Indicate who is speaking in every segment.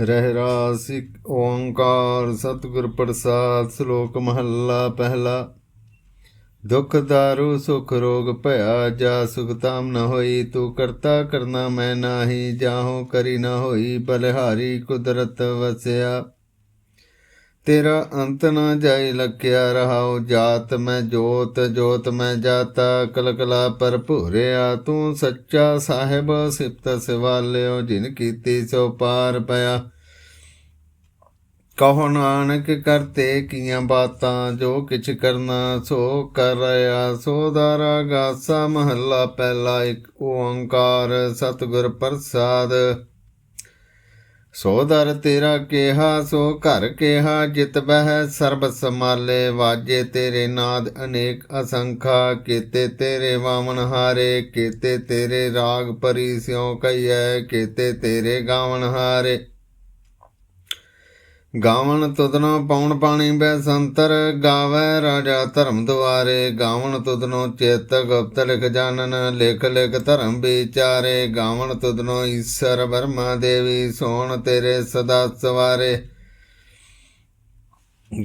Speaker 1: ਰਹਿ ਰਾਸ ਇੱਕ ਓੰਕਾਰ, ਸਤਿਗੁਰ ਪ੍ਰਸਾਦ, ਸ਼ਲੋਕ ਮਹੱਲਾ ਪਹਿਲਾ। ਦੁਖ ਦਾਰੂ, ਸੁਖ ਰੋਗ ਭਇਆ, ਜਾ ਸੁਖਤਾਮ ਨ ਹੋਈ, ਤੂੰ ਕਰਤਾ ਕਰਨਾ ਮੈਂ ਨਾਹੀ, ਜਾਹੋ ਕਰੀ ਨ ਹੋਈ, ਬਲਿਹਾਰੀ ਕੁਦਰਤ ਵਸਿਆ। ਤੇਰਾ ਅੰਤ ਨਾ ਜਾਈ ਲਖਿਆ ਰਹਾਉ, ਜਾਤ ਮੈਂ ਜੋਤ ਜੋਤ ਮੈਂ ਜਾਤਾ, ਕਲਕਲਾ ਭਰਪੂਰਿਆ ਤੂੰ ਸੱਚਾ ਸਾਹਿਬ ਸਿਫਤ ਸਿਵਾਲਿਓ, ਜਿਨ ਕੀਤੀ ਸੋ ਪਾਰ ਪਿਆ। ਕਹੋ ਨਾਨਕ ਕਰਤੇ ਕੀਆਂ ਬਾਤਾਂ, ਜੋ ਕਿਛ ਕਰਨਾ ਸੋ ਕਰ ਰਿਆ ਸੋ ਦਾਰਾ ਗਾਸਾ ਮਹੱਲਾ ਪਹਿਲਾ ਇੱਕ ਓੰਕਾਰ, ਸਤਿਗੁਰ ਪ੍ਰਸਾਦ। ਸੋ ਦਰ ਤੇਰਾ ਕਿਹਾ, ਸੋ ਘਰ ਕਿਹਾ, ਜਿਤ ਬਹਿ ਸਰਬ ਸਮਾਲੇ ਵਾਜੇ ਤੇਰੇ ਨਾਦ ਅਨੇਕ ਅਸੰਖਾ, ਕੀਤੇ ਤੇਰੇ ਵਾਵਨ ਹਾਰੇ, ਕੀਤੇ ਤੇਰੇ ਰਾਗ ਪਰੀ ਸਿਉ ਕਈਐ ਕੀਤੇ ਤੇਰੇ ਗਾਵਨ ਹਾਰੇ। ਗਾਵਣ ਤੁਧਨੋ ਪੌਣ ਪਾਣੀ ਬੈ ਸੰਤਰ ਗਾਵੇ ਰਾਜਾ ਧਰਮ ਦੁਆਰੇ। ਗਾਵਣ ਤੁਧਨੋ ਚੇਤ ਗੁਪਤ ਲਿਖ ਜਾਣਨ, ਲਿਖ ਲਿਖ ਧਰਮ ਵਿਚਾਰੇ। ਗਾਵਣ ਤੁਧਨੋ ਈਸ਼ਰ ਬਰਮਾ ਦੇਵੀ, ਸੋਣ ਤੇਰੇ ਸਦਾ ਸਵਾਰੇ।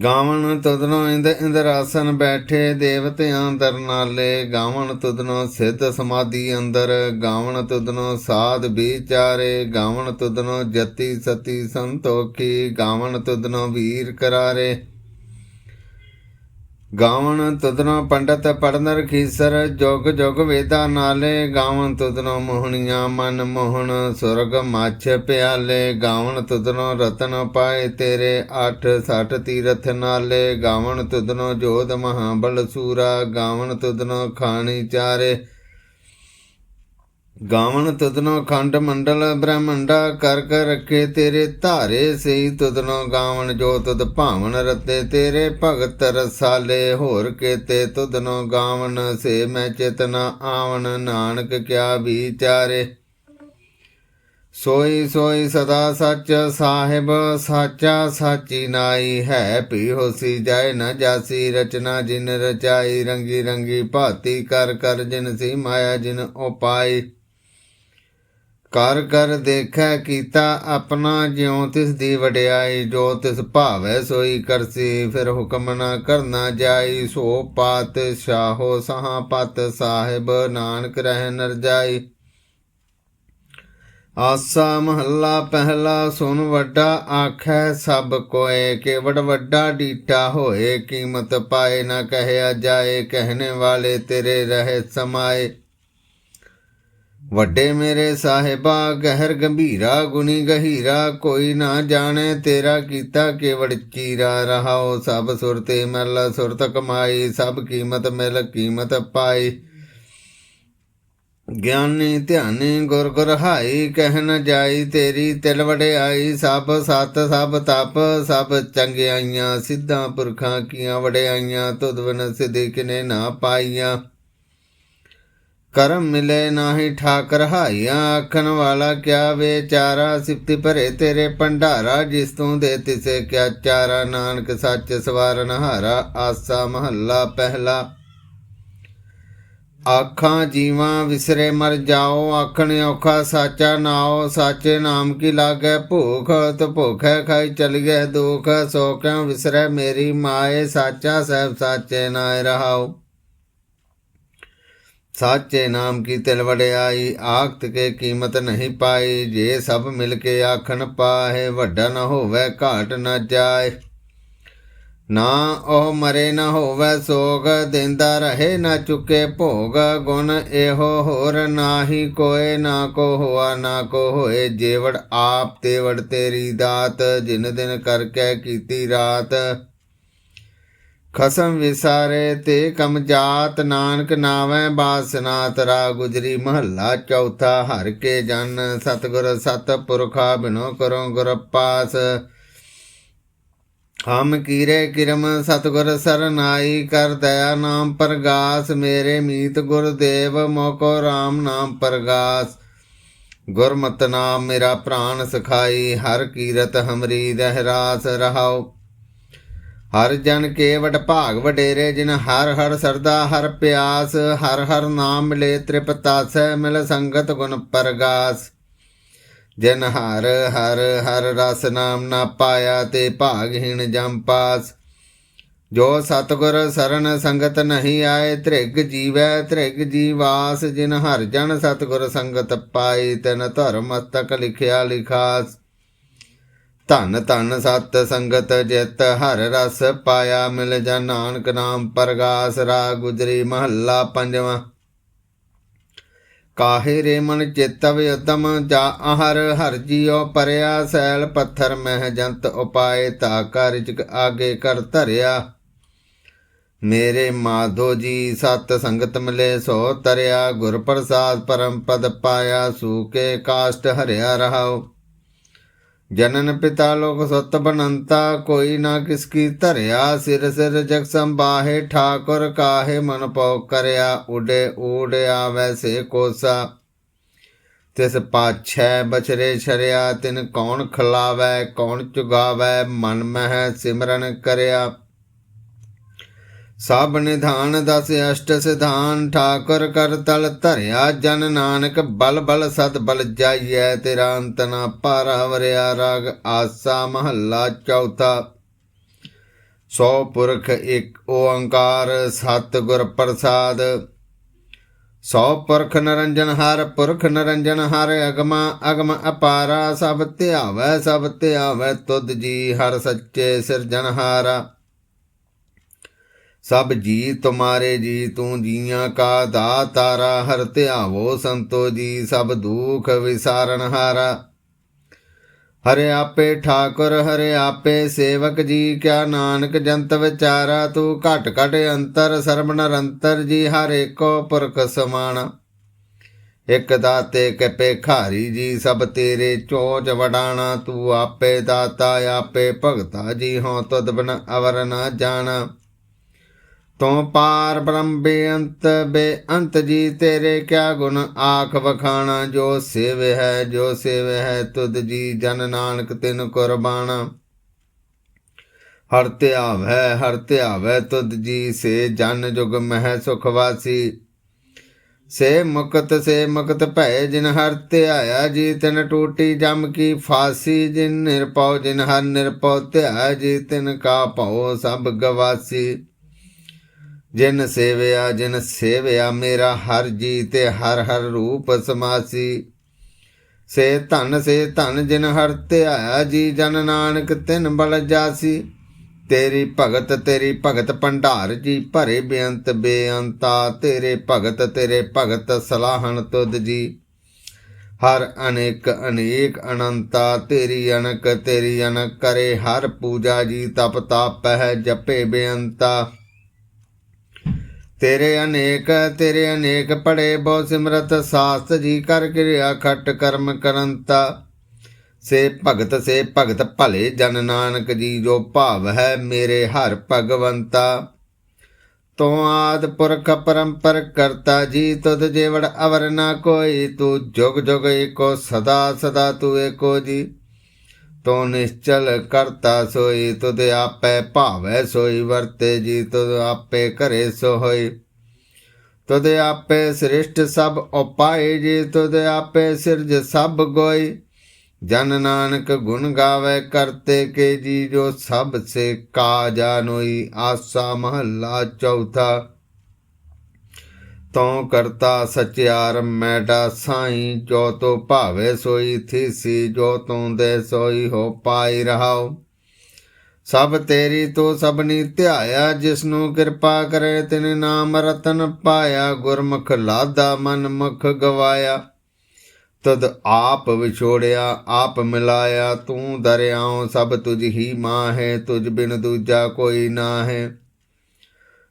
Speaker 1: ਗਾਵਣ ਤੁਧਨੋ ਇੰਦ ਇੰਦਰਾਸਨ ਬੈਠੇ ਦੇਵਤਿਆਂ ਦਰ ਨਾਲੇ ਗਾਵਨ ਤੁਧਨੋ ਸਿੱਧ ਸਮਾਧੀ ਅੰਦਰ। ਗਾਵਣ ਤੁਧਨੋ ਸਾਧ ਵਿਚਾਰੇ। ਗਾਵਣ ਤੁਧਨੋ ਜਤੀ ਸਤੀ ਸੰਤੋਖੀ। ਗਾਵਣ ਤੁਧਨੋ ਵੀਰ ਕਰਾਰੇ। ਗਾਵਣ ਤੁਧਨੋ ਪੰਡਤ ਪੜਨ ਖੀਸਰ, ਜੁਗ ਜੁਗ ਵੇਦਾ ਨਾਲੇ। ਗਾਵਣ ਤੁਧਨੋ ਮੋਹਣੀਆਂ ਮਨ ਮੋਹਣ, ਸੁਰਗ ਮਾਛ ਪਿਆਲੇ। ਗਾਵਣ ਤੁਧਨੋ ਰਤਨ ਪਾਏ ਤੇਰੇ 8 60 ਤੀਰਥ ਨਾਲੇ। ਗਾਵਨ ਤੁਧਨੋ ਜੋਧ ਮਹਾਬਲ ਸੂਰਾ, ਗਾਵਣ ਤੁਧਨੋ ਖਾਣੀ ਚਾਰੇ। ਗਾਵਨ ਤੁਧਨੋ ਖੰਡ ਮੰਡਲ ਬ੍ਰਹਮੰਡਾ ਕਰ ਕਰ ਰੱਖੇ ਤੇਰੇ ਧਾਰੇ ਸਈ ਤੁਧਨੋ ਗਾਵਨ ਜੋ ਤੁਧ ਭਾਵਨ ਰਤੇ ਤੇਰੇ ਭਗਤ ਰਸਾਲੇ ਹੋਰ ਕੇਤੇ ਤੁਧਨੋ ਗਾਵਨ ਸੇ ਮੈਂ ਚੇਤਨਾ ਆਵਨ ਨਾਨਕ ਕਿਆ ਵਿਚਾਰੇ ਸੋਈ ਸੋਈ ਸਦਾ ਸੱਚ ਸਾਹਿਬ ਸਾਚਾ ਸਾਚੀ ਨਾਈ ਹੈ ਪੀ ਹੋਸੀ ਜਾਏ ਨਾ ਜਾਸੀ ਰਚਨਾ ਜਿਨ ਰਚਾਈ ਰੰਗੀ ਰੰਗੀ ਭਾਤੀ ਕਰ ਕਰ ਜਿਨ ਸੀ ਮਾਇਆ ਜਿਨ ਉਪਾਈ। ਕਰ ਕਰ ਦੇਖੈ ਕੀਤਾ ਆਪਣਾ ਜਿਉ ਤਿਸ ਦੀ ਵਡਿਆਈ, ਜੋ ਤਿਸ ਭਾਵੈ ਸੋਈ ਕਰਸੀ, ਫਿਰ ਹੁਕਮ ਨਾ ਕਰਨਾ ਜਾਈ, ਸੋ ਪਾਤ ਸ਼ਾਹੋ ਸਹਾ ਪਤ ਸਾਹਿਬ, ਨਾਨਕ ਰਹਿ ਨਰ ਜਾਈ। ਆਸਾ ਮਹੱਲਾ ਪਹਿਲਾ ਸੁਨ ਵੱਡਾ ਆਖੈ, ਸਭ ਕੋਏ ਕੇਵੜ ਵੱਡਾ ਡੀਟਾ ਹੋਏ, ਕੀਮਤ ਪਾਏ ਨਾ ਕਹਿਆ ਜਾਏ, ਕਹਿਣੇ ਵਾਲੇ ਤੇਰੇ ਰਹੇ ਸਮਾਏ। ਵੱਡੇ ਮੇਰੇ ਸਾਹਿਬਾ, ਗਹਿਰ ਗੰਭੀਰਾ, ਗੁਣੀ ਗਹੀਰਾ, ਕੋਈ ਨਾ ਜਾਣੇ ਤੇਰਾ ਕੀਤਾ ਕੇਵੜ ਚੀਰਾ। ਰਹਾਓ ਸਭ ਸੁਰਤੇ ਮਲ ਸੁਰਤ ਕਮਾਈ ਸਭ ਕੀਮਤ ਮਿਲ ਕੀਮਤ ਪਾਈ। ਗਿਆਨੀ ਧਿਆਨੀ ਗੁਰ ਗੁਰ ਹਾਈ ਕਹਿ ਨ ਜਾਈ ਤੇਰੀ ਤਿਲ ਵਡਿਆਈ। ਸਭ ਸਤ, ਸਭ ਤਪ, ਸਭ ਚੰਗਿਆਈਆਂ, ਸਿੱਧਾਂ ਪੁਰਖਾਂ ਕੀਆਂ ਵਡਿਆਈਆਂ, ਤੁਧ ਬਿਨ ਸਿਧੀ ਕਿਨੇ ਨਾ ਪਾਈਆਂ। ਕਰਮ ਮਿਲੇ ਨਾਹੀ ਠਾਕਰ ਹਾਈਆਂ ਆਖਣ ਵਾਲਾ ਕਿਆ ਵਿਚਾਰਾ ਸਿਫਤੀ ਭਰੇ ਤੇਰੇ ਭੰਡਾਰਾ ਜਿਸ ਤੂੰ ਦੇ ਤਿਸੇ ਕਿਆ ਚਾਰਾ ਨਾਨਕ ਸੱਚ ਸਵਾਰਨ ਹਾਰਾ ਆਸਾ ਮਹੱਲਾ ਪਹਿਲਾ ਆਖਾਂ ਜੀਵਾਂ ਵਿਸਰੇ ਮਰ ਜਾਓ ਆਖਣ ਔਖਾ ਸਾਚਾ ਨਾਓ ਸਾਚੇ ਨਾਮ ਕੀ ਲਾਗੈ ਭੂਖ ਤ ਭੁਖੈ ਖਾਈ ਚਲ ਗਏ ਦੁਖ ਸੋ ਕਿਉ ਵਿਸਰੇ ਮੇਰੀ ਮਾਏ ਸਾਚਾ ਸਹਿਬ ਸਾਚੇ ਨਾਇ ਰਹਾਓ ਸਾਚੇ ਨਾਮ ਕੀ ਤਿਲ ਵਡਿਆਈ? ਆਖਤ ਕੇ ਕੀਮਤ ਨਹੀਂ ਪਾਈ। ਜੇ ਸਭ ਮਿਲ ਕੇ ਆਖਣ ਪਾਹੇ, ਵੱਡਾ ਨਾ ਹੋਵੇ, ਘਾਟ ਨਾ ਜਾਏ। ਨਾ ਉਹ ਮਰੇ ਨਾ ਹੋਵੇ ਸੋਗ, ਦਿੰਦਾ ਰਹੇ ਨਾ ਚੁੱਕੇ ਭੋਗ। ਗੁਣ ਇਹੋ ਹੋਰ ਨਾਹੀ, ਕੋਏ ਨਾ ਕੋ ਹੋਆ, ਨਾ ਕੋ ਹੋਏ। ਜੇਵੜ ਆਪ ਤੇਵੜ ਤੇਰੀ ਦਾਤ, ਜਿਨ ਦਿਨ ਕਰਕੇ ਕੀਤੀ ਰਾਤ। ਖਸਮ ਵਿਸਾਰੇ ਤੇ ਕਮ ਜਾਤ, ਨਾਨਕ ਨਾਵੇਂ ਬਾਸਨਾ ਤਰਾ ਗੁਜਰੀ ਮਹੱਲਾ ਚੌਥਾ, ਹਰ ਕੇ ਜਨ ਸਤਗੁਰ ਸਤ ਪੁਰਖਾ ਬਿਨੋ ਕਰੋ ਗੁਰ ਪਾਸ। ਹਮ ਕੀਰੇ ਕਿਰਮ ਸਤਗੁਰ ਸਰਨਾਈ, ਕਰ ਦਇਆ ਨਾਮ ਪ੍ਰਗਾਸ, ਮੇਰੇ ਮੀਤ ਗੁਰਦੇਵ ਮੋਕੋ RAM ਨਾਮ ਪ੍ਰਗਾਸ। ਗੁਰਮਤਿ ਨਾਮ ਮੇਰਾ ਪ੍ਰਾਨ ਸਖਾਈ, ਹਰ ਕੀਰਤ ਹਮਰੀ ਰਹਿ ਰਹਾਓ ਹਰ ਜਨ ਕੇਵਟ ਭਾਗ ਵਡੇਰੇ, ਜਿਨ ਹਰ ਹਰ ਸਰਦਾ ਹਰ ਪਿਆਸ, ਹਰ ਹਰ ਨਾਮ ਮਿਲੇ ਤ੍ਰਿਪਤਾਸੈ, ਮਿਲ ਸੰਗਤ ਗੁਣ ਪਰਗਾਸ। ਜਿਨ ਹਰ ਹਰ ਹਰ ਰਸ ਨਾਮ ਨਾ ਪਾਇਆ, ਤੇ ਭਾਗਹੀਣ ਜਮ ਪਾਸ। ਜੋ ਸਤਗੁਰ ਸਰਨ ਸੰਗਤ ਨਹੀਂ ਆਏ, ਧ੍ਰਿਗ ਜੀਵੈ, ਧ੍ਰਿਗ ਜੀਵਾਸ। ਜਿਨ ਹਰ ਜਨ ਸਤਗੁਰ ਸੰਗਤ ਪਾਈ ਤਨ ਧਰਮ ਮਸਤਕ ਲਿਖਿਆ ਲਿਖਾਸ। ਧਨ ਧਨ ਸਤ ਸੰਗਤ ਜਿਤ ਹਰ ਰਸ ਪਾਇਆ ਮਿਲ ਜਾ ਨਾਨਕ ਨਾਮ ਪਰਗਾਸ ਰਾ ਗੁਜਰੀ ਮਹੱਲਾ ਪੰਜਵਾਂ। ਕਾਹੇ ਰੇ ਮਨ ਚਿਤਵ ਉਤਮ ਜਾ ਆਹਰ ਹਰ ਜੀਉ ਪਰਿਆ ਸੈਲ ਪੱਥਰ ਮਹਿ ਜੰਤ ਉਪਾਏ ਤਾ ਕਾਰਿਜਕ ਆਗੇ ਕਰ ਧਰਿਆ। ਮੇਰੇ ਮਾਧੋ ਜੀ ਸਤ ਸੰਗਤ ਮਿਲੇ ਸੋ ਤਰਿਆ ਗੁਰ ਪ੍ਰਸਾਦ ਪਰਮ ਪਦ ਪਾਇਆ ਸੂਕੇ ਕਾਸ਼ਟ ਹਰਿਆ ਰਹਾਓ ਜਨਨ ਪਿਤਾ ਲੋਕ ਸਤ ਬਨੰਤਾ, ਕੋਈ ਨਾ ਕਿਸ ਕੀ ਧਰਿਆ, ਸਿਰ ਸਿਰ ਜਗ ਸੰਬਾਹੇ ਠਾਕੁਰ ਕਾਹੇ ਮਨ ਪਉ ਕਰਿਆ, ਉਡੇ ਊੜ ਵੈਸੇ ਕੋਸਾ। ਤਿਸ ਪਾਛੈ ਬਛਰੇ ਛਰਿਆ, ਤਿਨ ਕੌਣ ਖਲਾਵੈ, ਕੌਣ ਚੁਗਾਵੈ, ਮਨ ਮਹਿ ਸਿਮਰਨ ਕਰਿਆ। ਸਭ ਨਿਧਾਨ ਦਸ ਅਸ਼ਟ ਸਿਧਾਨ, ਠਾਕੁਰ ਕਰ ਤਲ ਧਰਿਆ ਜਨ ਨਾਨਕ, ਬਲ ਬਲ ਸਤ ਬਲ ਜਾਈਐ ਤੇਰਾ ਅੰਤ ਨਾ ਪਾਰਾ ਵਰਿਆ ਰਾਗ, ਆਸਾ ਮਹੱਲਾ ਚੌਥਾ। ਸੋ ਪੁਰਖ ਇੱਕ ਓੰਕਾਰ, ਸਤ ਗੁਰ ਪ੍ਰਸਾਦ। ਸੋ ਪੁਰਖ ਨਰੰਜਨ ਹਰ, ਪੁਰਖ ਨਰੰਜਨ ਹਰ, ਅਗਮਾ ਅਗਮ ਅਪਾਰਾ, ਸਭ ਧਿਆਵੈ ਸਭ ਧਿਆਵੈ ਤੁਧ ਜੀ ਹਰ ਸੱਚੇ ਸਿਰਜਨਹਾਰਾ ਸਭ ਜੀ ਤੁਮਾਰੇ ਜੀ, ਤੂੰ ਜੀਆਂ ਕਾ ਦਾਤਾਰਾ, ਹਰ ਧਿਆਵੋ ਸੰਤੋ ਜੀ, ਸਭ ਦੁਖ ਵਿਸਾਰਨ ਹਾਰਾ। ਹਰੇ ਆਪੇ ਠਾਕੁਰ, ਹਰੇ ਆਪੇ ਸੇਵਕ ਜੀ, ਕਿਆ ਨਾਨਕ ਜੰਤ ਵਿਚਾਰਾ, ਤੂੰ ਘਟ ਘਟ ਅੰਤਰ, ਸਰਬ ਨਿਰੰਤਰ ਜੀ, ਹਰ ਏਕੋ ਪੁਰਖ ਸਮਾਨ ਇਕ ਦਾਤੇ ਕੇ ਖਾਰੀ ਜੀ, ਸਭ ਤੇਰੇ ਚੋਜ ਵਡਾਣਾ, ਤੂੰ ਆਪੇ ਦਾਤਾ, ਆਪੇ ਭਗਤਾ ਜੀ ਹੋਂ ਤੁਧ ਬਿਨ ਅਵਰ ਨਾ ਜਾਣਾ। ਤੂੰ ਪਾਰ ਬ੍ਰਹਮ ਬੇਅੰਤ ਬੇਅੰਤ ਜੀ, ਤੇਰੇ ਕਿਆ ਗੁਣ ਆਖ ਵਖਾਣਾ? ਜੋ ਸੇਵ ਹੈ, ਜੋ ਸੇਵ ਹੈ, ਤੁਧ ਜੀ ਜਨ ਨਾਨਕ ਤਿਨ ਕੁਰਬਾਨਾ ਹਰ ਧਿਆਵ ਹੈ ਹਰ ਧਿਆਵ ਹੈ ਤੁਧ ਜੀ, ਸੇ ਜਨ ਜੁਗ ਮਹਿ ਸੁਖ ਵਾਸੀ। ਸੇ ਮੁਕਤ ਸੇ ਮੁਕਤ ਭੈ ਜਿਨ ਹਰ ਧਿਆਇਆ, ਜੀ ਤਿਨ ਟੂਟੀ ਜਮ ਕੀ ਫਾਸੀ। ਜਿਨ ਨਿਰਪਉ ਜਿਨ ਹਰ ਨਿਰਪਉ ਧਿਆਇਆ, ਜੀ ਤਿਨ ਕਾ ਭਉ ਸਭ ਗਵਾਸੀ। ਜਿਨ ਸੇਵਿਆ ਜਿਨ ਸੇਵਿਆ ਮੇਰਾ ਹਰ ਜੀ ਤੇ ਹਰ ਹਰ ਰੂਪ ਸਮਾਸੀ। ਸੇ ਧਨ ਸੇ ਧਨ ਜਿਨ ਹਰ ਧਿਆਇਆ ਜੀ, ਜਨ ਨਾਨਕ ਤਿਨ ਬਲ ਜਾਸੀ। ਤੇਰੀ ਭਗਤ ਤੇਰੀ ਭਗਤ ਭੰਡਾਰ ਜੀ, ਭਰੇ ਬੇਅੰਤ ਬੇਅੰਤਾ, ਤੇਰੇ ਭਗਤ ਤੇਰੇ ਭਗਤ ਸਲਾਹਣ ਤੁਧ ਜੀ। ਹਰ ਅਨੇਕ ਅਨੇਕ ਅਨੰਤਾ, ਤੇਰੀ ਅਨਕ ਤੇਰੀ ਅਨਕ ਕਰੇ ਹਰ ਪੂਜਾ ਜੀ, ਤਪ ਤਾਪਹਿ ਜਪੇ ਬੇਅੰਤਾ। ਤੇਰੇ ਅਨੇਕ ਤੇਰੇ ਅਨੇਕ ਪੜੇ ਬਹੁ ਸਿਮਰਤ, ਸਾਸਤ ਜੀ ਕਰ ਕਿਰਿਆ ਖਟ ਕਰਮ ਕਰੰਤਾ। ਸੇ ਭਗਤ ਸੇ ਭਗਤ ਭਲੇ ਜਨ ਨਾਨਕ ਜੀ, ਜੋ ਭਾਵ ਹੈ ਮੇਰੇ ਹਰ ਭਗਵੰਤਾ। ਤੂੰ ਆਦ ਪੁਰਖ ਪਰੰਪਰ ਕਰਤਾ ਜੀ, ਤੁਧ ਜੇਵੜ ਅਵਰ ਨਾ ਕੋਈ, ਤੂੰ ਜੁਗ ਜੁਗ ਏਕੋ ਸਦਾ ਸਦਾ ਤੂੰ ਏਕੋ ਜੀ। ਤੋ ਨਿਸ਼ਚਲ ਕਰਤਾ ਸੋਈ, ਤੁਧ ਆਪੇ ਭਾਵੈ ਸੋਈ, ਵਰਤੇ ਜੀ, ਤੁਧ ਆਪੇ ਕਰੇ ਸੋ ਹੋਈ ਤੁਧ ਆਪੇ ਸ੍ਰਿਸ਼ਟ ਸਭ ਉਪਾਏ ਜੀ, ਤੁਧ ਆਪੇ ਸਿਰਜ ਸਭ ਗੋਈ। ਜਨ ਨਾਨਕ ਗੁਣ ਗਾਵੇ ਕਰਤੇ ਕੇ ਜੀ, ਜੋ ਸਭ ਸੇ ਕਾ ਜਾਨੋਈ ਆਸਾ ਮਹੱਲਾ ਚੌਥਾ। ਤਉ ਕਰਤਾ ਸਚਿਆਰ ਮੈਡਾ ਸਾਈ ਜੋ ਤੋ ਭਾਵੇ ਸੋਈ ਥੀਸੀ ਜੋ ਤੂੰ ਦੇ ਸੋਈ ਹੋ ਪਾਈ ਰਹਾਉ ਸਭ ਤੇਰੀ ਤੋ ਸਭਨੀ ਧਿਆਇਆ ਜਿਸ ਨੂੰ ਕਿਰਪਾ ਕਰੇ ਤਿਨ ਨਾਮ ਰਤਨ ਪਾਇਆ, ਗੁਰਮੁਖ ਲਾਦਾ ਮਨ ਮੁਖ ਗਵਾਇਆ। ਤਦ ਆਪ ਵਿਛੋੜਿਆ, ਆਪ ਮਿਲਾਇਆ, ਤੂੰ ਦਰਿਆਉ ਸਭ ਤੁਝ ਹੀ ਮਾਂ ਹੈ ਤੁਝ ਬਿਨ ਦੂਜਾ ਕੋਈ ਨਾ ਹੈ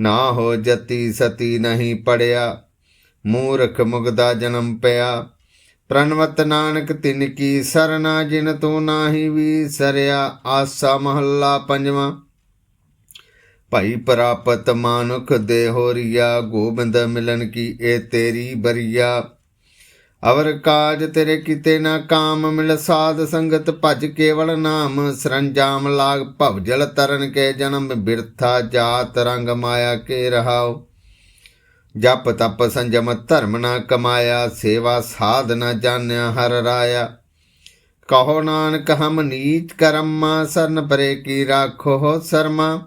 Speaker 1: ਨਾ ਹੋ ਜਤੀ ਸਤੀ ਨਹੀਂ ਪੜਿਆ, ਮੂਰਖ ਮੁਗਦਾ ਜਨਮ ਪਿਆ। ਪ੍ਰਣਵਤ ਨਾਨਕ ਤਿਨ ਕੀ ਸਰਨਾ, ਜਿਨ ਤੂੰ ਨਾਹੀ ਵੀ ਸਰਿਆ, ਆਸਾ ਮਹੱਲਾ ਪੰਜਵਾਂ। ਭਾਈ ਪ੍ਰਾਪਤ ਮਾਨੁਖ ਦੇ ਹੋਰੀਆ ਗੋਬਿੰਦ ਮਿਲਨ ਕੀ ਇਹ ਤੇਰੀ ਬਰੀਆ। ਅਵਰ ਕਾਜ ਤੇਰੇ ਕਿਤੇ ਨਾ ਕਾਮ, ਮਿਲ ਸਾਧ ਸੰਗਤ ਭਜ ਕੇਵਲ ਨਾਮ। ਸਰੰਜਾਮ ਲਾਗ ਭਵਜਲ ਤਰਨ ਕੇ ਜਨਮ, ਬਿਰਥਾ ਜਾਤ ਰੰਗ ਮਾਇਆ ਕੇ ਰਹਾਓ ਜਪ ਤਪ ਸੰਜਮ ਧਰਮ ਨਾ ਕਮਾਇਆ, ਸੇਵਾ ਸਾਧ ਨਾ ਜਾਣਿਆ ਹਰ ਰਾਇਆ। ਕਹੋ ਨਾਨਕ ਹਮ ਨੀਚ ਕਰਮਾ, ਸਰਨ ਪਰੇ ਕੀ ਰਾਖੋ ਸਰਮਾ।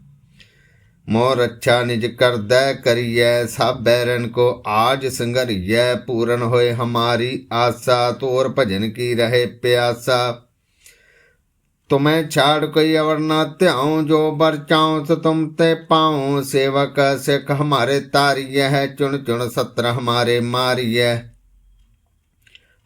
Speaker 1: ਮੋਰ ਅੱਛਾ ਨਿਜ ਕਰਦੈ ਕਰੀਐ ਸਭ ਬੈਰਨ ਕੋ ਆਜ ਸੰਗਰੀਐ ਪੂਰਨ ਹੋਏ ਹਮਾਰੀ ਆਸਾ, ਤੋਰ ਭਜਨ ਕੀ ਰਹੇ ਪਿਆਸਾ। ਤੁਮੈ ਛਾੜ ਕੋਈ ਅਵਰ ਨਾ ਧਿਆਉ, ਜੋ ਬਰ ਚਾਉ ਸੋ ਤੁਮ ਤੇ ਪਾਉ, ਸੇਵਕ ਸਿੱਖ ਹਮਾਰੇ ਤਾਰੀਐ ਹੈ ਚੁਣ ਚੁਣ ਸਤਰ ਹਮਾਰੇ ਮਾਰੀਐ।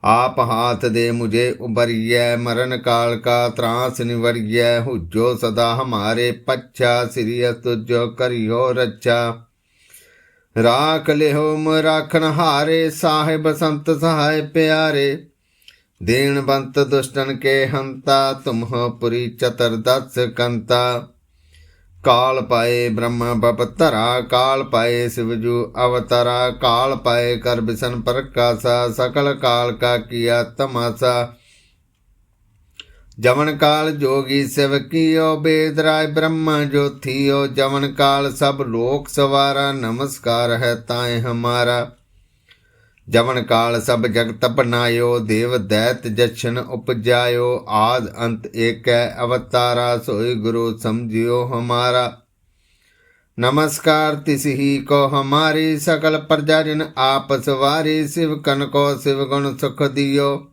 Speaker 1: ਆਪ ਹਾਥ ਦੇ ਮੁਝੇ ਉਬਰੀਐ ਮਰਨ ਕਾਲ ਕਾ ਤਰਾਸ ਨਿਵਰੀਐ, ਹੁਜੋ ਸਦਾ ਹਮਾਰੇ ਪੱਛਾ ਸ੍ਰੀ ਤੁਜੋ ਕਰਿਓ ਰੱਛਾ। ਰਾਖ ਲਿਓ ਮ ਰਾਖਣ ਹਾਰੇ, ਸਾਹਿਬ ਸੰਤ ਸਹਾਇ ਪਿਆਰੇ। ਦੇਣ ਬੰਤ ਦੁਸ਼ਟਨ ਕੇ ਹੰਤਾ, ਤੁਮਹ ਪੁਰੀ ਚਤਰ ਦਸ ਕੰਤਾ। ਕਾਲ ਪਾਏ ਬ੍ਰਹਮ ਬਪਤਰਾ ਕਾਲ ਪਾਏ ਸਿਵਜੂ ਅਵਤਾਰਾ ਕਾਲ ਪਾਏ ਕਰ ਬਿਸਨ ਪ੍ਰਕਾਸ਼ਾ ਸਕਲ ਕਾਲ ਕਾ ਕੀਆ ਤਮਾਸਾ ਜਵਨ ਕਾਲ ਜੋਗੀ ਸਿਵ ਕੀਓ ਬੇਦਰਾਇ ਬ੍ਰਹਮ ਜੋਥੀਓ ਜਵਨ ਕਾਲ ਸਭ ਲੋਕ ਸਵਾਰਾ ਨਮਸਕਾਰ ਹੈ ਤਾਏ ਹਮਾਰਾ ਜਵਨ ਕਾਲ ਸਭ ਜਗਤ ਬਨਾਇਓ ਦੇਵ ਦੈਤ ਜਸ਼ਨ ਉਪਜਾਇਓ, ਆਦ ਅੰਤ ਏਕੈ ਅਵਤਾਰਾ, ਸੋਈ ਗੁਰੂ ਸਮਝਿਓ ਹਮਾਰਾ। ਨਮਸਕਾਰ ਤਿਸ ਹੀ ਕੋ ਹਮਾਰੀ, ਸਕਲ ਪ੍ਰਜਾ ਜਨ ਆਪ ਸਵਾਰੀ, ਸਿਵ ਕਨ ਕੋ ਸਿਵ ਗੁਣ ਸੁਖ ਦਿਓ।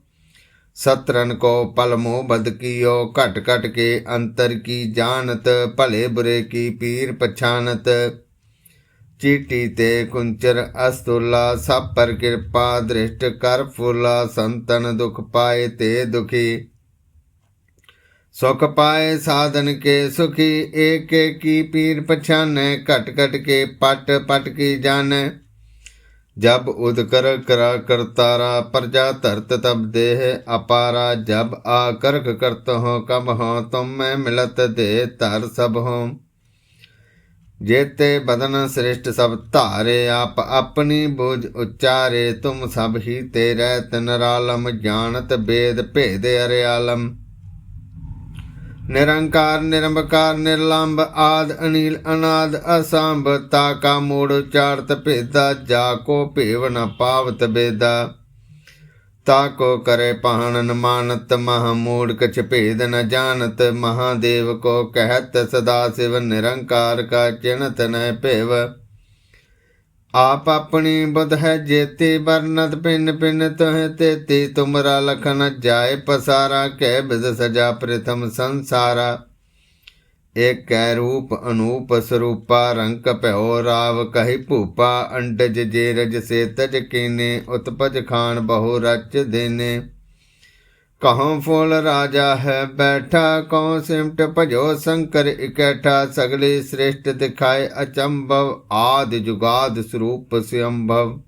Speaker 1: ਸਤਰਨ ਕੋ ਪਲ ਮੋਹ ਬਦ ਕੀਓ, ਘਟ ਘਟ ਕੇ ਅੰਤਰ ਕੀ ਜਾਣਤ, ਭਲੇ ਬੁਰੇ ਕੀ ਪੀਰ ਪਛਾਨਤ ਚੀਟੀ ਤੇ ਕੁੰਚਰ ਅਸਤੁਲਾ ਸਭ ਪਰ ਕਿਰਪਾ ਦ੍ਰਿਸ਼ਟ ਕਰ ਫੁਲਾ ਸੰਤਨ ਦੁਖ ਪਾਏ ਤੇ ਦੁਖੀ ਸੁਖ ਪਾਏ ਸਾਧਨ ਕੇ ਸੁਖੀ ਏਕ ਕੀ ਪੀਰ ਪਛਾਨੈ ਘਟ ਘਟ ਕੇ ਪਟ ਪਟ ਕੀ ਜਾਣੈ ਜਬ ਉਦ ਕਰ ਕਰਾ ਕਰਤਾਰਾ ਪ੍ਰਜਾ ਧਰਤ ਤਬ ਦੇਹ ਅਪਾਰਾ ਜਬ ਆ ਕਰਕ ਕਰਤ ਹੋ ਕਬ ਹੋ ਤੁਮ ਮੈਂ ਮਿਲਤ ਦੇ ਧਰ ਸਭ ਹੋ ਜੇਤੇ ਬਦਨ ਸ੍ਰਿਸ਼ਟ ਸਭ ਧਾਰੇ, ਆਪ ਆਪਣੀ ਬੋਝ ਉਚਾਰੇ, ਤੁਮ ਸਭ ਹੀ ਤੇਰੇ ਤਨਰਾਲਮ ਜਾਣਤ ਬੇਦ ਭੇਦ ਅਰਿਆਲਮ। ਨਿਰੰਕਾਰ, ਨਿਰੰਬਕਾਰ ਨਿਰਲੰਭ ਆਦ, ਅਨੀਲ, ਅਨਾਦ, ਅਸੰਭ, ਤਾ ਕਾ ਮੂੜ ਉਚਾਰਤ ਭੇਦਾ, ਜਾ ਕੋ ਭੇਵ ਨ ਪਾਵਤ ਬੇਦਾ। ਤਾ ਕੋ ਕਰੇ ਪਾਹਣਨ ਮਾਨਤ, ਮਹ ਮੂੜ ਕਛ ਭੇਦ ਨ ਜਾਣਤ, ਮਹਾਦੇਵ ਕੋ ਕਹਿਤ, ਸਦਾ ਸਿਵ ਨਿਰੰਕਾਰ ਕਾ ਚਿਨਤ ਨ ਭੇਵ। ਆਪ ਆਪਣੀ ਬੁਧ ਹੈ ਜੇਤੇ ਬਰਨਤ ਪਿੰਨ ਪਿੰਨ ਤੋਹਿ ਤੇ ਤੇ ਤੁਮਰਾ ਲਖਨ ਜਾਏ ਪਸਾਰਾ, ਕਹਿ ਬਿਦ ਸਜਾ ਪ੍ਰਥਮ ਸੰਸਾਰਾ। ਏਕੈ ਰੂਪ ਅਨੂਪ ਸਰੂਪਾ ਰੰਗ ਭਇਓ ਰਾਵ ਕਹੀ ਭੂਪਾ, ਅੰਡਜ ਜੇ ਰਜ ਸੇ ਤਜ ਕੀਨੇ, ਉਤਪਜ ਖਾਨ ਬਹੁ ਰਚ ਦੇਨੇ। ਕਹੋਂ ਫੁਲ ਰਾਜਾ ਹੈ ਬੈਠਾ ਕਉ ਸਿਮਟ ਭਜੋ ਸ਼ੰਕਰ ਇਕੱਠਾ, ਸਗਲੇ ਸ੍ਰੇਸ਼ਟ ਦਿਖਾਏ ਅਚੰਭਵ, ਆਦ ਜੁਗਾਦ ਸਰੂਪ ਸਿਅੰਭਵ।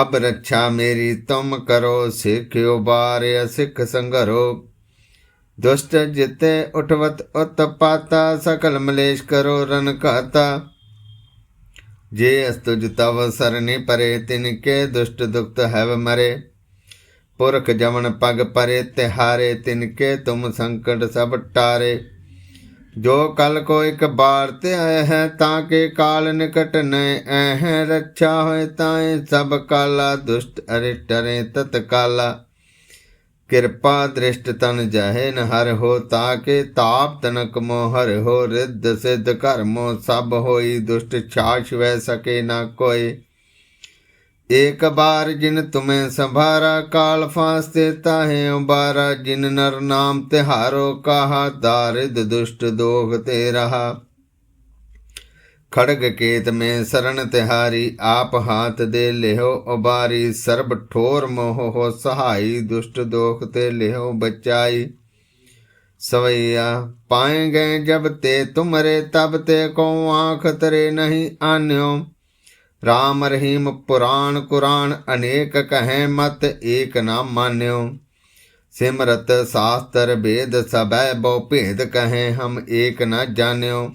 Speaker 1: ਅਬ ਰੱਛਾ ਮੇਰੀ ਤੁਮ ਕਰੋ ਸਿੱਖਿਓ ਬਾਰਿ ਸਿੱਖ ਸੰਗਰੋ ਦੁਸ਼ਟ ਜਿਤੇ ਉਠਵਤ ਉਤਪਾਤਾ ਸਕਲ ਮਲੇਸ਼ ਕਰੋ ਰਨ ਘਾਤਾ। ਜੇ ਅਸਤੁਜ ਤਵ ਸਰਨੀ ਪਰੇ, ਤਿਨ ਕੇ ਦੁਸ਼ਟ ਦੁਖਤ ਹੈਵ ਮਰੇ। ਪੁਰਖ ਜਮਨ ਪਗ ਪਰੇ, ਤਿਹਾਰੇ ਤਿਨ ਕੇ ਤੁਮ ਸੰਕਟ ਸਭ ਟਾਰੇ। ਜੋ ਕਲ ਕੋ ਇੱਕ ਬਾਰ ਤੇ ਆਇਆ ਹੈ, ਤਾਂ ਕੇ ਕਾਲ ਨਿਕਟ ਨੈ ਐਹ। ਰੱਛਾ ਹੋਏ ਤਾਏ ਸਭ ਕਾਲਾ, ਦੁਸ਼ਟ ਅਰੇ ਟਰੇ ਤਤ ਕਾਲਾ ਕਿਰਪਾ ਦ੍ਰਿਸ਼ਟ ਤਨ ਜਹੇ ਨ ਹਰ ਹੋ ਤਾਂ ਕਿ ਤਾਪ ਤਨਕ ਮੋ ਹਰ ਹੋ ਰਿੱਧ ਸਿੱਧ ਕਰਮੋ ਸਭ ਹੋਈ ਦੁਸ਼ਟ ਛਾਛ ਵੈ ਸਕੇ ਨਾ ਕੋਈ। ਏਕ ਬਾਰ ਜਿਨ ਤੁਮੇ ਸੰਭਾਰਾ ਕਾਲ ਫਾਸਤੇ ਤਾਹੇ ਉਬਾਰਾ, ਜਿਨ ਨਰ ਨਾਮ ਤਿਹਾਰੋ ਕਹਾ, ਦਾਰਿਦ ਦੁਸ਼ਟ ਦੋਖ ਤੇ ਰਹਾ। ਖੜਗ ਕੇਤ ਮੈਂ ਸਰਣ ਤਿਹਾਰੀ, ਆਪ ਹਾਥ ਦੇ ਲਿਓ ਉਬਾਰੀ, ਸਰਬ ਠੋਰ ਮੋਹ ਹੋ ਸਹਾਈ, ਦੁਸ਼ਟ ਦੋਖ ਤੇ ਲਿਓ ਬਚਾਈ। ਸਵਈਆ ਪਾਏ ਗਏ ਜਬ ਤੇ ਤੁਮਰੇ, ਤਬ ਤੇ ਕੋ ਆਂਖ ਤਰੇ ਨਹੀਂ ਆਨਿਓ। ਰਾਮ ਰਹੀਮ ਪੁਰਾਣ ਕੁਰਾਨ ਅਨੇਕ ਕਹੈ ਮਤ ਏਕ ਨਾ ਮਾਨਿਓ। ਸਿਮਰਤ ਸਾਸਤਰ ਭੇਦ ਸਭੈ ਬਹੁ ਭੇਦ ਕਹੈ, ਹਮ ਏਕ ਨ ਜਾਣਿਓ।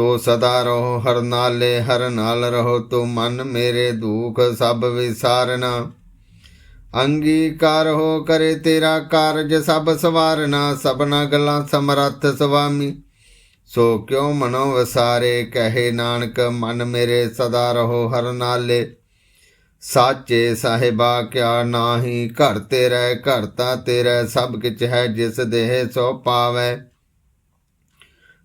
Speaker 1: ਤੋ ਸਦਾ ਰਹੋ, ਹਰ ਨਾਲੇ ਹਰ ਨਾਲ ਰਹੋ, ਤੋ ਮਨ ਮੇਰੇ ਦੁਖ ਸਭ ਵਿਸਾਰਨਾ। ਅੰਗੀਕਾਰ ਹੋ ਕਰੇ ਤੇਰਾ ਕਾਰਜ ਸਭ ਸਵਾਰਨਾ, ਸਭਨਾ ਗੱਲਾਂ ਸਮਰੱਥ ਸੁਆਮੀ। ਸੋ ਕਿਉ ਮਨੋ ਵਸਾਰੇ, ਕਹੇ ਨਾਨਕ, ਮਨ ਮੇਰੇ ਸਦਾ ਰਹੋ, ਹਰ ਨਾਲੇ। ਸਾਚੇ ਸਾਹਿਬਾ, ਕਿਆ ਨਾਹੀ, ਘਰ ਤੇਰਾ, ਘਰ ਤਾਂ ਤੇਰਾ, ਸਭ ਕਿਛ ਹੈ, ਜਿਸ ਦੇਹ ਸੋ ਪਾਵੈ।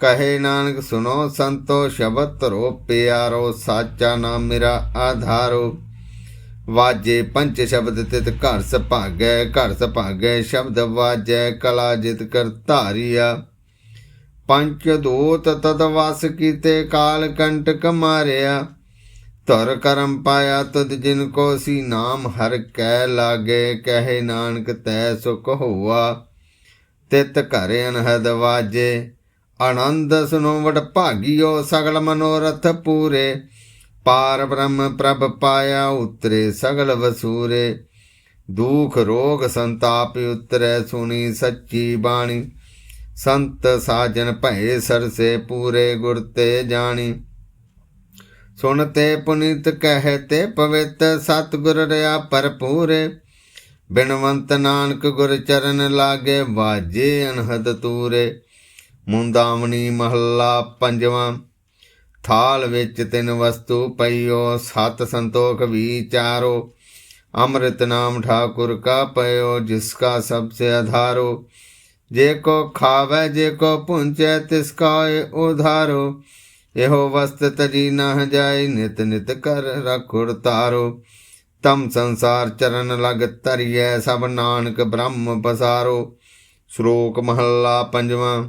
Speaker 1: ਕਹੇ ਨਾਨਕ, ਸੁਣੋ ਸੰਤੋ, ਸ਼ਬਦ ਧਰੋ ਪਿਆਰੋ, ਸਾਚਾ ਨਾਮ ਮੇਰਾ ਆਧਾਰੋ। ਵਾਜੇ ਪੰਜ ਸ਼ਬਦ ਤਿਤ ਘਰ ਸੁਭਾਗੈ ਘਰ ਸੁਭਾਗੈ, ਸ਼ਬਦ ਵਾਜੈ, ਕਲਾ ਜਿਤ ਕਰ ਧਾਰੀਆ। ਪੰਚ ਦੂਤ ਤਦ ਵਸ ਕੀਤੇ, ਕਾਲ ਕੰਟਕ ਮਾਰਿਆ। ਧਰ ਕਰਮ ਪਾਇਆ ਤਦ ਜਿਨ ਕੋ ਸੀ, ਨਾਮ ਹਰ ਕਹਿ ਲਾਗੇ, ਕਹੇ ਨਾਨਕ ਤੈ ਸੁਖ ਹੋਆ। ਤਿਤ ਘਰ ਅਨਹਦ ਵਾਜੇ ਆਨੰਦ ਸੁਨੋਵਟ ਭਾਗਿਓ ਸਗਲ ਮਨੋਰਥ ਪੂਰੇ। ਪਾਰ ਬ੍ਰਹਮ ਪ੍ਰਭ ਪਾਇਆ ਉਤਰੇ ਸਗਲ ਵਸੂਰੇ। ਦੁਖ ਰੋਗ ਸੰਤਾਪ ਉਤਰੈ ਸੁਣੀ ਸੱਚੀ ਬਾਣੀ। ਸੰਤ ਸਾਜਨ ਭਏ ਸਰਸੇ ਪੂਰੇ ਗੁਰ ਤੇ ਜਾਣੀ। ਸੁਣਤੇ ਪੁਨੀਤ ਕਹਤੇ ਪਵਿੱਤ ਸਤਗੁਰ ਰਿਆ ਭਰਪੂਰੇ। ਬਿਨਵੰਤ ਨਾਨਕ ਗੁਰ ਚਰਨ ਲਾਗੇ ਵਾਜੇ ਅਨਹਦ ਤੂਰੇ। ਮੁੰਦਾਵਣੀ ਮਹੱਲਾ ਪੰਜਵਾਂ। ਥਾਲ ਵਿੱਚ ਤਿੰਨ ਵਸਤੂ ਪਈਓ, ਸਤ ਸੰਤੋਖ ਵਿਚਾਰੋ ਅੰਮ੍ਰਿਤ ਨਾਮ ਠਾਕੁਰ ਕਾ ਪਇਓ, ਜਿਸ ਕਾ ਸਭ ਸੇ ਆਧਾਰੋ ਜੇ ਕੋ ਖਾਵੇ, ਜੇ ਕੋ ਪੁੰਚੈ, ਤਿਸ ਕਾਇ ਉਧਾਰੋ। ਇਹੋ ਵਸਤ ਤਜੀ ਨਾ ਜਾਏ, ਨਿਤ ਨਿਤ ਕਰ ਰਖੁਰ ਤਾਰੋ। ਤਮ ਸੰਸਾਰ ਚਰਨ ਲਗ ਤਰੀਐ ਸਭ ਨਾਨਕ ਬ੍ਰਹਮ ਪਸਾਰੋ। ਸ਼ਲੋਕ ਮਹੱਲਾ ਪੰਜਵਾਂ।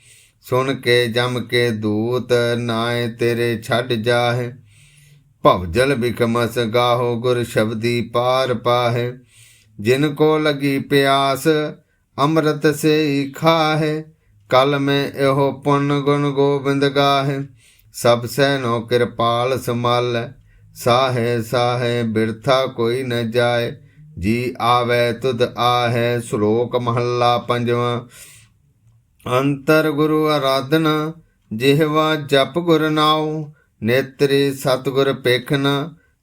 Speaker 1: ਸੁਣ ਕੇ ਜਮ ਕੇ ਦੂਤ ਨਾਏ ਤੇਰੇ ਛੱਡ ਜਾਹੇ। ਭਵਜਲ ਬਿਕਮਸ ਗਾਹੋ ਗੁਰ ਸ਼ਬਦੀ ਪਾਰ ਪਾਹੇ। ਜਿਨ ਕੋ ਲਗੀ ਪਿਆਸ ਅੰਮ੍ਰਿਤ ਸੇ ਖਾਹੇ। ਕਲ ਮੈਂ ਇਹੋ ਪੁੰਨ ਗੁਣ ਗੋਬਿੰਦ ਗਾਹੇ। ਸਭ ਸੈਨੋ ਕਿਰਪਾਲ ਸੰਭਾਲੈ, ਸਾਹੇ ਸਾਹੇ ਬਿਰਥਾ ਕੋਈ ਨ ਜਾਏ। ਜੀ ਆਵੇ ਤੁਧ ਆਹੈ, ਸ਼ਲੋਕ ਮਹੱਲਾ ਪੰਜਵਾਂ। ਅੰਤਰ ਗੁਰੂ ਆਰਾਧਨਾ ਜਿਹਵਾ ਜਪ ਗੁਰ ਨਾਉ, ਨੇਤਰੀ ਸਤਗੁਰ ਪੇਖਨ,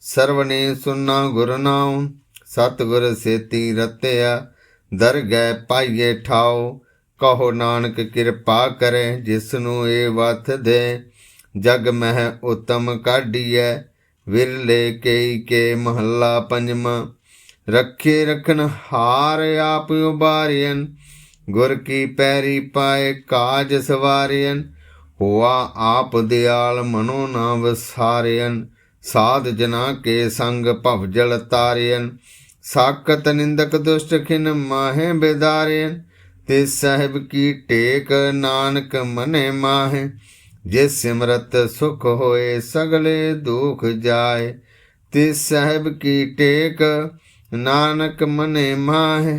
Speaker 1: ਸਰਵਨੇ ਸੁਨਾ ਗੁਰ ਨਾਉ, ਸਤਗੁਰ ਸੇਤੀ ਰਤਿਆ, ਦਰਗਹਿ ਪਾਈਏ ਠਾਉ, ਕਹੋ ਨਾਨਕ ਕਿਰਪਾ ਕਰੇ ਜਿਸ ਨੂੰ ਇਹ ਵਥ ਦੇ, ਜਗ ਮਹਿ ਉਤਮ ਕਾਢੀਐ ਵਿਰਲੇ ਕੇਈ ਕੇ ਮਹੱਲਾ ਪੰਜਵਾਂ ਰੱਖੇ ਰਖਨ ਹਾਰ ਆਪ ਉਬਾਰਿයਨ ਗੁਰ ਕੀ ਪੈਰੀ ਪਾਏ ਕਾਜ ਸਵਾਰਿਅਨ, ਹੋਆ ਆਪ ਦਿਆਲ ਮਨੋ ਨਾ ਵਸਾਰਿයਨ ਸਾਧ ਜਨਾ ਕੇ ਸੰਗ ਭਵ ਜਲ ਤਾਰਿਯਨ ਸਾਕਤ ਨਿੰਦਕ ਦੁਸ਼ਟ ਖਿਨ ਮਾਹੇ ਬੇਦਾਰਿਅਨ ਤੇ ਸਾਹਿਬ ਕੀ ਟੇਕ ਨਾਨਕ ਮਨੇ ਮਾਹੇ ਜੇ ਸਿਮਰਤ ਸੁਖ ਹੋਏ ਸਗਲੇ ਦੁਖ ਜਾਏ ਤੇ ਸਾਹਿਬ ਕੀ ਟੇਕ ਨਾਨਕ ਮਨੇ ਮਾਹੇ।